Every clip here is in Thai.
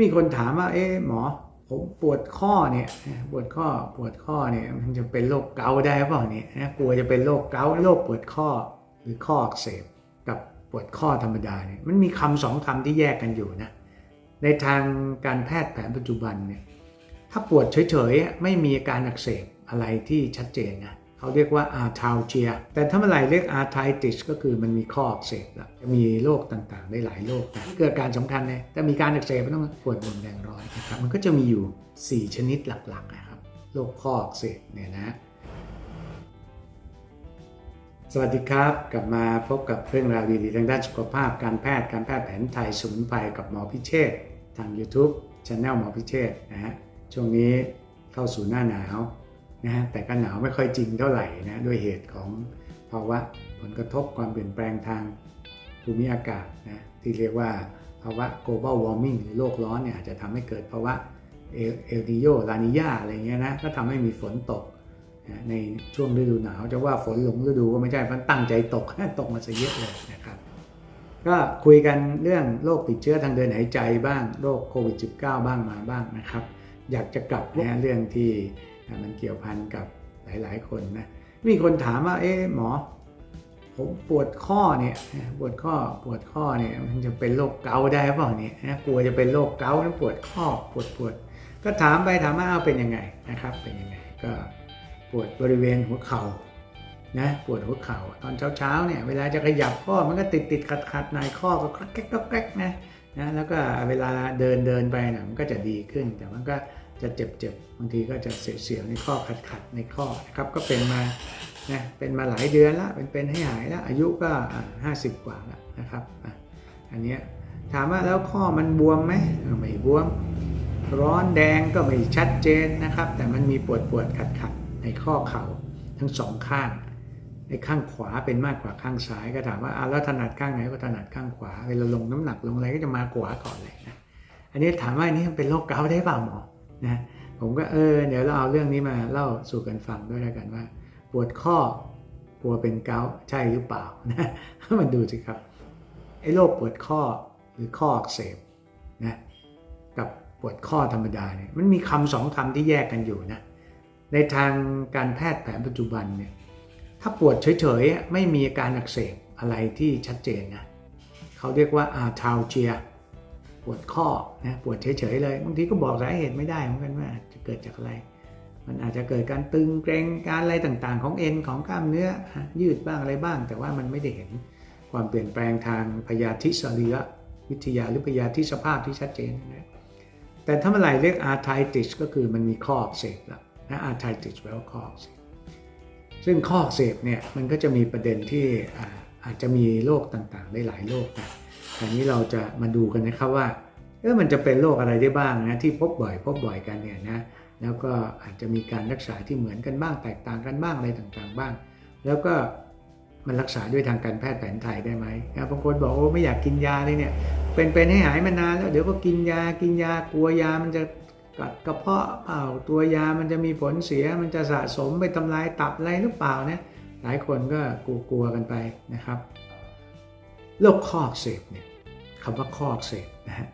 มีคนถามว่า เอ๊ะหมอ ผมปวดข้อเนี่ย ปวดข้อปวดข้อเนี่ยมันจะเป็นโรคเกาต์ได้เปล่าเนี่ยนะกลัวจะเป็นโรคเกาต์โรคปวดข้อหรือข้ออักเสบกับปวดข้อธรรมดาเนี่ยมันมีคำสองคำที่แยกกันอยู่นะในทางการแพทย์แผนปัจจุบันเนี่ยถ้าปวดเฉยๆไม่มีอาการอักเสบอะไรที่ชัดเจนนะ เขาเรียกว่าอาทาวเจีย แต่ถ้าเมื่อไหร่เรียกอาไทติสก็คือมันมีข้ออักเสบแล้วจะมีโรคต่างๆ ได้หลายโรคนะเกิดการสำคัญเลยแต่มีการอักเสบมันต้องปวดบวมแดงร้อยนะครับมันก็จะมีอยู่ 4 ชนิดหลักๆนะครับโรคข้ออักเสบเนี่ยนะสวัสดีครับ กลับมาพบกับเรื่องราวดีๆ ทางด้านสุขภาพการแพทย์การแพทย์แผนไทยสมุนไพรกับหมอพิเชษทาง YouTube Channel หมอพิเชษนะฮะช่วงนี้เข้าสู่หน้าหนาว นะฮะแต่ก็หนาวไม่ค่อยจริงเท่าไหร่นะด้วยเหตุของภาวะผลกระทบความเปลี่ยนแปลงทางภูมิอากาศนะที่เรียกว่าภาวะ global warming หรือโลกร้อนเนี่ยอาจจะทำให้เกิดภาวะเอลนิโยลานิยาอะไรเงี้ยนะก็ทำให้มีฝนตกนะในช่วงฤดูหนาวจะว่าฝนหลงฤดูก็ไม่ใช่เพราะตั้งใจตกตกมาซะเยอะเลยนะครับก็คุยกันเรื่องโรคติดเชื้อทางเดินหายใจบ้างโรคโควิด -19 บ้างมาบ้างนะครับ อยากจะกลับนะเรื่องที่ มันเกี่ยวพันกับหลายๆ คนนะมีคนถามว่าเอ๊ะหมอ ผมปวดข้อเนี่ยปวดข้อปวดข้อเนี่ยมันจะเป็นโรคเกาต์ได้เปล่าเนี่ยนะกลัวจะเป็นโรคเกาต์แล้วปวดข้อปวดปวดก็ถามไปถามมาเอาเป็นยังไงนะครับเป็นยังไงก็ปวดบริเวณหัวเข่านะปวดหัวเข่าตอนเช้าๆเนี่ยเวลาจะขยับข้อมันก็ติดติดขัดขัดในข้อก็แกรกแกรกแกรกนะนะแล้วก็เวลาเดินเดินไปนะมันก็จะดีขึ้นแต่มันก็ จะเจ็บเจ็บบางทีก็จะเสียวๆในข้อขัดขัดในข้อนะครับก็เป็นมานะเป็นมาหลายเดือนละเป็นเป็นให้หายล้วอายุก็ห้าสิบกว่าล้วนะครับอันนี้ถามว่าแล้วข้อมันบวมไหมไม่บวม ร้อนแดงก็ไม่ชัดเจนนะครับ แต่มันมีปวดปวดขัดขัดในข้อเข่าทั้งสองข้าง ในข้างขวาเป็นมากกว่าข้างซ้ายก็ถามว่าอะแล้วถนัดข้างไหนก็ถนัดข้างขวาเวลาลงน้ำหนักลงอะไรก็จะมาขวาก่อนเลยนะอันนี้ถามว่าอันนี้เป็นโรคเกาต์ได้เปล่าหมอ นะผมก็เออเดี๋ยวเราเอาเรื่องนี้มาเล่าสู่กันฟังด้วยแล้วกันว่า ปวดข้อกลัวเป็นเกาใช่หรือเปล่านะมันดูสิครับไอ้โรคปวดข้อหรือข้ออักเสบนะกับปวดข้อธรรมดาเนี่ยมันมีคำสองคำที่แยกกันอยู่นะในทางการแพทย์แผนปัจจุบันเนี่ยถ้าปวดเฉยๆไม่มีอาการอักเสบอะไรที่ชัดเจนนะเขาเรียกว่าอาทาเจีย ปวดข้อนะปวดเฉยๆเลยบางทีก็บอกสาเหตุไม่ได้เหมือนกันว่าจะเกิดจากอะไร มันอาจจะเกิดการตึงเกร็งการอะไรต่างๆ ของเอ็นของกล้ามเนื้อยืดบ้างอะไรบ้าง แต่ว่ามันไม่ได้เห็นความเปลี่ยนแปลงทางพยาธิสรีระวิทยาหรือพยาธิสภาพที่ชัดเจนนะแต่ถ้าเมื่อไหร่เรียกอาร์ไทติสก็คือมันมีข้ออักเสบแล้วนะอาร์ไทติสแปลว่าข้ออักเสบซึ่งข้ออักเสบเนี่ยมันก็จะมีประเด็นที่ อาจจะมีโรคต่างๆ ได้หลายโรคนะอันนี้เราจะมาดูกันนะครับว่าเออมันจะเป็นโรคอะไรได้บ้างนะที่พบบ่อยพบบ่อยกันเนี่ยนะแล้วก็อาจจะมีการรักษาที่เหมือนกันบ้างแตกต่างกันบ้างอะไรต่างๆ บ้าง แล้วก็มันรักษาด้วยทางการแพทย์แผนไทยได้ไหมนะบางคนบอกโอ้ไม่อยากกินยาเลยเนี่ยเป็นเป็นให้หายมานานแล้วเดี๋ยวก็กินยากินยากลัวยามันจะกัดกระเพาะเปล่าตัวยามันจะมีผลเสียมันจะสะสมไปทำลายตับอะไรหรือเปล่านะ หลายคนก็กลัวๆกันไปนะครับโรคข้ออักเสบเนี่ยคำว่าข้ออักเสบนะฮะ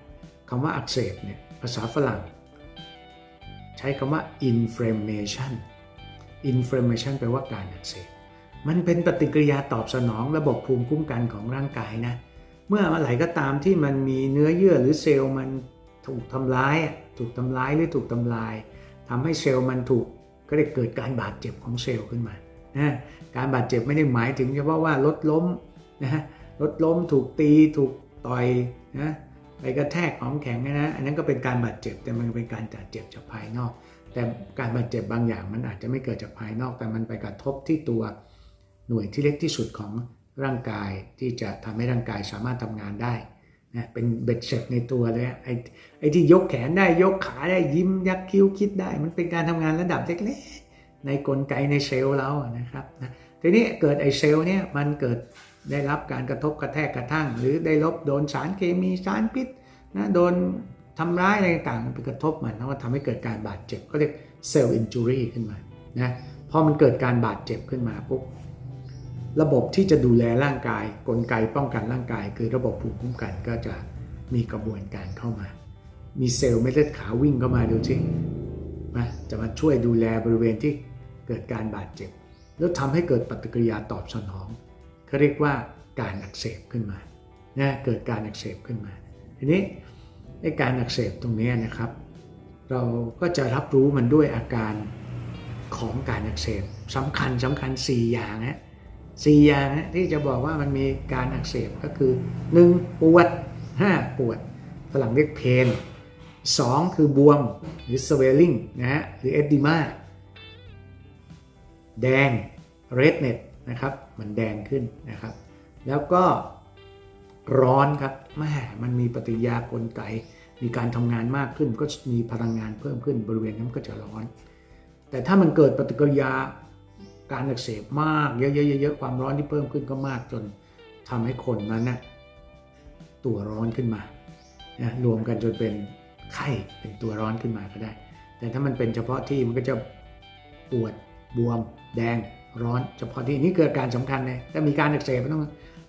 คำว่าอักเสบเนี่ยภาษาฝรั่ง ใช้คำว่า inflammation inflammation แปลว่าการอักเสบมันเป็นปฏิกิริยาตอบสนองระบบภูมิคุ้มกันของร่างกายนะเมื่ออะไรก็ตามที่มันมีเนื้อเยื่อหรือเซลล์มันถูกทำร้ายถูกทำร้ายหรือถูกทำลายทำให้เซลล์มันถูกก็ได้เกิดการบาดเจ็บของเซลล์ขึ้นมา นะการบาดเจ็บไม่ได้หมายถึงเฉพาะว่ารถล้มนะรถล้มถูกตีถูกต่อยนะไปกระแทกของแข็งนะอันนั้นก็เป็นการบาดเจ็บแต่มันเป็นการบาดเจ็บจากภายนอก แต่การบาดเจ็บบางอย่างมันอาจจะไม่เกิดจากภายนอก แต่มันไปกระทบที่ตัวหน่วยที่เล็กที่สุดของร่างกายที่จะทำให้ร่างกายสามารถทำงานได้นะเป็นเบ็ดเสร็จในตัวเลยไอ้ไอ้ที่ยกแขนได้ยกขาได้ยิ้มยักคิ้วคิดได้ มันเป็นการทำงานระดับเล็ก ในกลไกในเซลล์เรานะครับนะทีนี้เกิดไอเซลล์เนี่ยมันเกิดได้รับการกระทบกระแทกกระทั่ง หรือได้ลบโดนสารเคมีสารพิษนะโดนทำร้ายอะไรต่างๆไปกระทบมันแล้วก็ทำให้เกิดการบาดเจ็บก็เรียกเซลล์อินจูรี่ขึ้นมานะพอมันเกิดการบาดเจ็บขึ้นมาปุ๊บระบบที่จะดูแลร่างกาย กลไกป้องกันร่างกาย คือระบบภูมิคุ้มกันก็จะมีกระบวนการเข้ามา มีเซลล์เม็ดเลือดขาววิ่งเข้ามาดูสิ นะจะมาช่วยดูแลบริเวณที่เกิดการบาดเจ็บ แล้วทำให้เกิดปฏิกิริยาตอบสนองเขาเรียกว่าการอักเสบขึ้นมานะเกิดการอักเสบขึ้นมา ทีนี้ในการอักเสบตรงนี้นะครับ เราก็จะรับรู้มันด้วยอาการของการอักเสบสำคัญสำคัญ 4 อย่างนะสี่อย่างนะที่จะบอกว่ามันมีการอักเสบก็คือ 1. ปวด 5. ปวดฝรั่งเรียกเพน 2. คือบวมหรือ swelling นะฮะหรือ edema แดง redness นะครับมันแดงขึ้นนะครับ แล้วก็ร้อนครับแม่มันมีปฏิกิริยากลไก มีการทำงานมากขึ้นก็มีพลังงานเพิ่มขึ้นบริเวณนั้นก็จะร้อน แต่ถ้ามันเกิดปฏิกิริยาการอักเสบมากเยอะๆๆความร้อนที่เพิ่มขึ้นก็มากจนทำให้คนนั้นนะตัวร้อนขึ้นมานะรวมกันจนเป็น ไข้เป็นตัวร้อนขึ้นมาก็ได้ แต่ถ้ามันเป็นเฉพาะที่มันก็จะปวดบวม แดงร้อนเฉพาะที่นี่เกิดการสำคัญเลยถ้ามีการอักเสบต้อง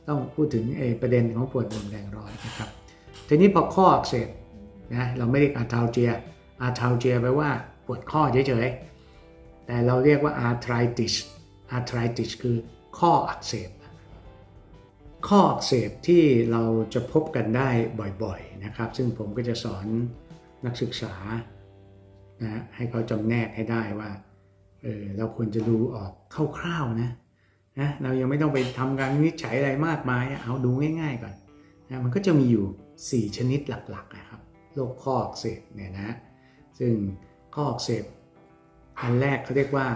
ต้องพูดถึงประเด็นของปวดบวมแดงร้อนนะครับทีนี้พอข้ออักเสบนะเราไม่เรียกอาทาเจียอาทาเจียแปลว่าปวดข้อเฉยๆแต่เราเรียกว่า arthritis arthritis คือข้ออักเสบข้ออักเสบที่เราจะพบกันได้บ่อยๆนะครับ ซึ่งผมก็จะสอน นักศึกษานะให้เขาจำแนกให้ได้ว่าเออเราควรจะดูออกคร่าวๆนะนะเรายังไม่ต้องไปทำการวินิจฉัยอะไรมากมายเอาดูง่ายๆก่อนนะมันก็จะมีอยู่ 4 ชนิดหลักๆนะครับโรคข้ออักเสบเนี่ยนะซึ่งข้ออักเสบอันแรกเขาเรียกว่า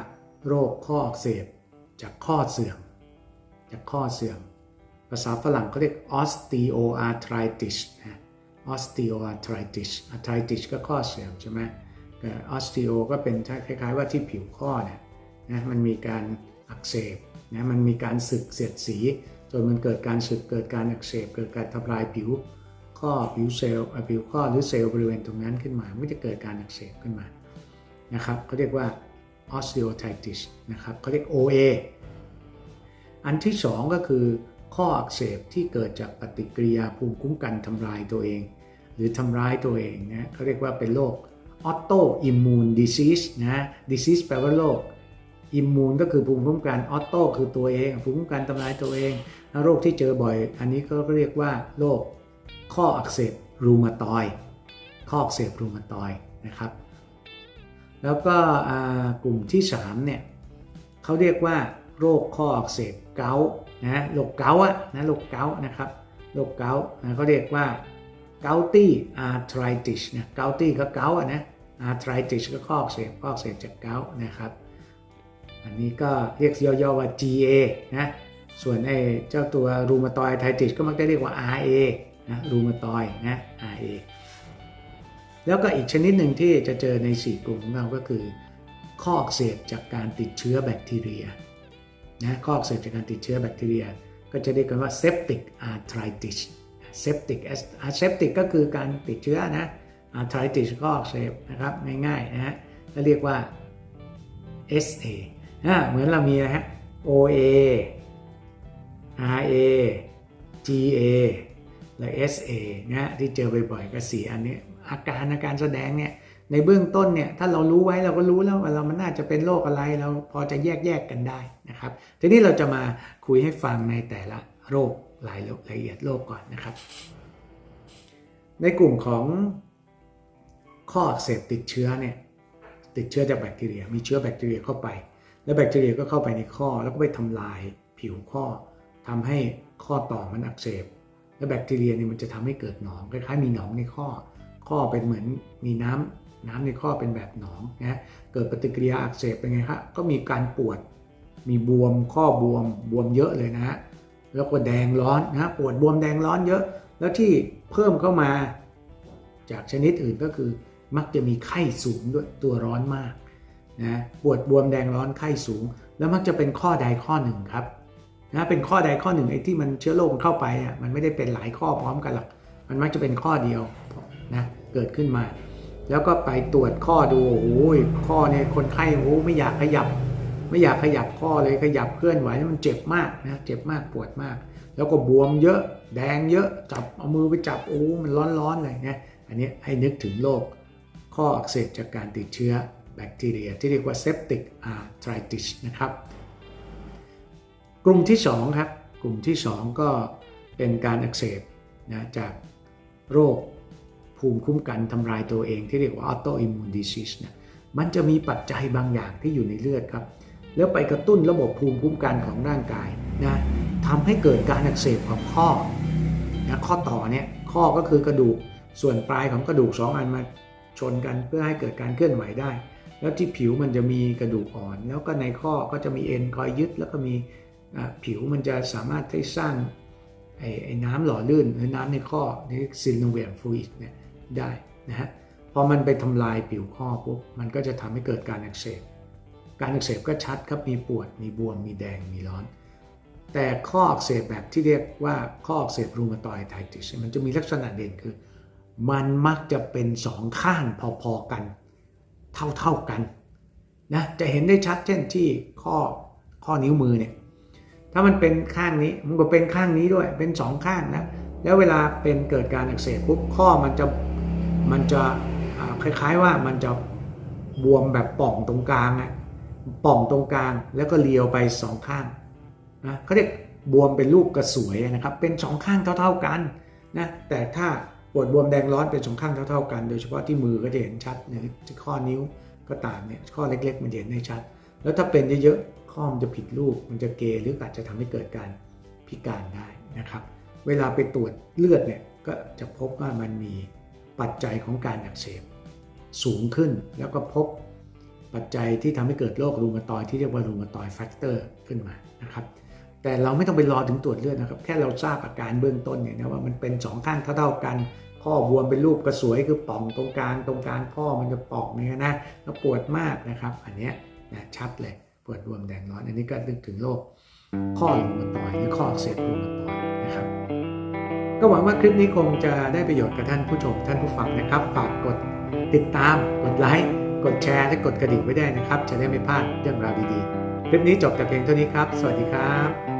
โรคข้ออักเสบจากข้อเสื่อม จากข้อเสื่อม ภาษาฝรั่งเขาเรียก osteoarthritis นะ osteoarthritis arthritis ก็ข้อเสื่อมใช่ไหม osteo ก็เป็นคล้ายๆว่าที่ผิวข้อเนี่ยนะมันมีการอักเสบนะมันมีการสึกเสียดสีจนมันเกิดการสึกเกิดการอักเสบ เกิดการทำลายผิวข้อผิวเซลล์ผิวข้อหรือเซลล์บริเวณตรงนั้นขึ้นมามันจะเกิดการอักเสบขึ้นมานะครับเขาเรียกว่า osteoarthritis นะครับเขาเรียก OA อันที่ 2 ก็คือ ข้ออักเสบที่เกิดจากปฏิกิริยาภูมิคุ้มกันทำลายตัวเอง หรือทำร้ายตัวเองนะเขาเรียกว่าเป็นโรค autoimmune disease นะ disease แปลว่าโรค immune ก็คือภูมิคุ้มกัน auto คือตัวเอง ภูมิคุ้มกันทำลายตัวเองแล้วโรคที่เจอบ่อย อันนี้ก็เรียกว่าโรคข้ออักเสบรูมาตอยข้ออักเสบรูมาตอยนะครับ แล้วก็กลุ่มที่3เนี่ยเขาเรียกว่า โรคข้ออักเสบเกาต์นะโรคเกาต์อะนะโรคเกาต์นะครับโรคเกาต์นะเขาเรียกว่าเกาตี้อาร์ทริติสนะเกาตี้ก็เกาต์อะนะอาร์ทริติสก็ข้ออักเสบข้ออักเสบจากเกาต์นะครับ อันนี้ก็เรียกย่อๆว่า GA นะส่วนไอ้เจ้าตัวรูมาตอยไทติสก็มักจะเรียกว่า RA นะรูมาตอยนะ RA แล้วก็อีกชนิดหนึ่งที่จะเจอใน 4 กลุ่มของเราก็คือ ข้ออักเสบจากการติดเชื้อแบคทีเรีย นะข้ออักเสบจากการติดเชื้อแบคทีเรีย ก็จะเรียกกันว่า septic arthritis septic septic ก็คือการติดเชื้อนะ arthritis ข้ออักเสบนะครับง่ายๆนะฮะก็เรียกว่า SA นะเหมือนเรามีนะฮะ OA RA GA และ SA นะที่เจอบ่อยๆก็สีอันนี้อาการอาการแสดงเนี่ย ในเบื้องต้นเนี่ยถ้าเรารู้ไว้เราก็รู้แล้วว่าเรามันน่าจะเป็นโรคอะไรเราพอจะแยกแยกกันได้นะครับ ทีนี้เราจะมาคุยให้ฟังในแต่ละโรครายละเอียดโรคก่อนนะครับ ในกลุ่มของข้ออักเสบติดเชื้อเนี่ยติดเชื้อจากแบคทีเรีย มีเชื้อแบคทีเรียเข้าไป แล้วแบคทีเรียก็เข้าไปในข้อ แล้วก็ไปทำลายผิวข้อทำให้ข้อต่อมันอักเสบ แล้วแบคทีเรียเนี่ยมันจะทำให้เกิดหนองคล้ายๆมีหนองในข้อ ข้อเป็นเหมือนมีน้ำ น้ำในข้อเป็นแบบหนองนะเกิดปฏิกิริยาอักเสบเป็นไงครับก็มีการปวดมีบวมข้อบวมบวมเยอะเลยนะฮะแล้วก็แดงร้อนนะปวดบวมแดงร้อนเยอะ แล้วที่เพิ่มเข้ามาจากชนิดอื่นก็คือ มักจะมีไข้สูงด้วยตัวร้อนมากนะปวดบวมแดงร้อนไข้สูง แล้วมักจะเป็นข้อใดข้อหนึ่งครับนะเป็นข้อใดข้อหนึ่งไอ้ที่มันเชื้อโรคเข้าไปอะมันไม่ได้เป็นหลายข้อพร้อมกันหรอกมันมักจะเป็นข้อเดียวนะเกิดขึ้นมา แล้วก็ไปตรวจข้อดูโอ้โหข้อเนี่ยคนไข้โอ้ไม่อยากขยับ ไม่อยากขยับข้อเลยขยับเคลื่อนไหวมันเจ็บมากนะเจ็บมากปวดมาก แล้วก็บวมเยอะแดงเยอะจับเอามือไปจับโอ้มันร้อนๆเลยนะอันนี้ให้นึกถึงโรคข้ออักเสบจากการติดเชื้อแบคทีเรีย ที่เรียกว่า septic arthritis นะครับ กลุ่มที่2ครับกลุ่มที่ 2 ก็เป็นการอักเสบนะจากโรค ภูมิคุ้มกันทำลายตัวเองที่เรียกว่า autoimmune disease เนี่ยมันจะมีปัจจัยบางอย่างที่อยู่ในเลือดครับ แล้วไปกระตุ้นระบบภูมิคุ้มกันของร่างกายนะทำให้เกิดการอักเสบของข้อนะข้อต่อเนี่ยข้อก็คือกระดูกส่วนปลายของกระดูก 2 อันมาชนกันเพื่อให้เกิดการเคลื่อนไหวได้ แล้วที่ผิวมันจะมีกระดูกอ่อน แล้วก็ในข้อก็จะมีเอ็นคอยยึดแล้วก็มีผิวมันจะสามารถที่สร้างไอ้ไอน้ำหล่อลื่นหรือน้ำในข้อนี่ซินโนเวียมฟลูอิดเนี่ย ได้นะฮะพอมันไปทำลายผิวข้อปุ๊บมันก็จะทำให้เกิดการอักเสบการอักเสบก็ชัดครับมีปวดมีบวมมีแดงมีร้อน แต่ข้ออักเสบแบบที่เรียกว่าข้ออักเสบรูมาตอยด์ไทติสมันจะมีลักษณะเด่นคือ มันมักจะเป็นสองข้างพอๆกัน เท่าๆกันนะจะเห็นได้ชัดเช่นที่ข้อข้อนิ้วมือเนี่ยถ้ามันเป็นข้างนี้มันก็เป็นข้างนี้ด้วยเป็นสองข้างนะแล้วเวลาเป็นเกิดการอักเสบปุ๊บข้อมันจะ มันจะคล้ายๆว่ามันจะบวมแบบป่องตรงกลางอะป่องตรงกลางแล้วก็เลียวไปสองข้างนะเขาเรียกบวมเป็นลูกกระสวยนะครับ เป็นสองข้างเท่า ๆกันนะแต่ถ้าปวดบวมแดงร้อนเป็นสองข้างเท่า ๆ กัน โดยเฉพาะที่มือก็จะเห็นชัดเนี่ยข้อนิ้วก็ตามเนี่ยข้อเล็กๆ มันเห็นได้ชัด แล้วถ้าเป็นเยอะๆข้อมันจะผิดรูปมันจะเกยหรืออาจจะทำให้เกิดการพิการได้นะครับ เวลาไปตรวจเลือดเนี่ยก็จะพบว่ามันมี ปัจจัยของการอักเสบสูงขึ้นแล้วก็พบปัจจัยที่ทำให้เกิดโรครูมาตอยที่เรียกว่ารูมาตอยแฟกเตอร์ขึ้นมานะครับแต่เราไม่ต้องไปรอถึงตรวจเลือดนะครับแค่เราทราบอาการเบื้องต้นเนี่ยนะว่ามันเป็นสองข้างเท่าๆกันข้อบวมเป็นรูปกระสวยคือป่องตรงกลางตรงกลางข้อมันจะป่องเนี่ยนะแล้วปวดมากนะครับ อันเนี้ยนะชัดเลยปวดบวมแดงร้อนอันนี้ก็นึกถึงโรคข้อรูมาตอยหรือข้อเสบรูมาตอยนะครับ ก็หวังว่าคลิปนี้คงจะได้ประโยชน์กับท่านผู้ชมท่านผู้ฟังนะครับ ฝากกดติดตาม กดไลค์ กดแชร์ และกดกระดิ่งไว้ได้นะครับ จะได้ไม่พลาดเรื่องราวดีๆ คลิปนี้จบแต่เพียงเท่านี้ครับ สวัสดีครับ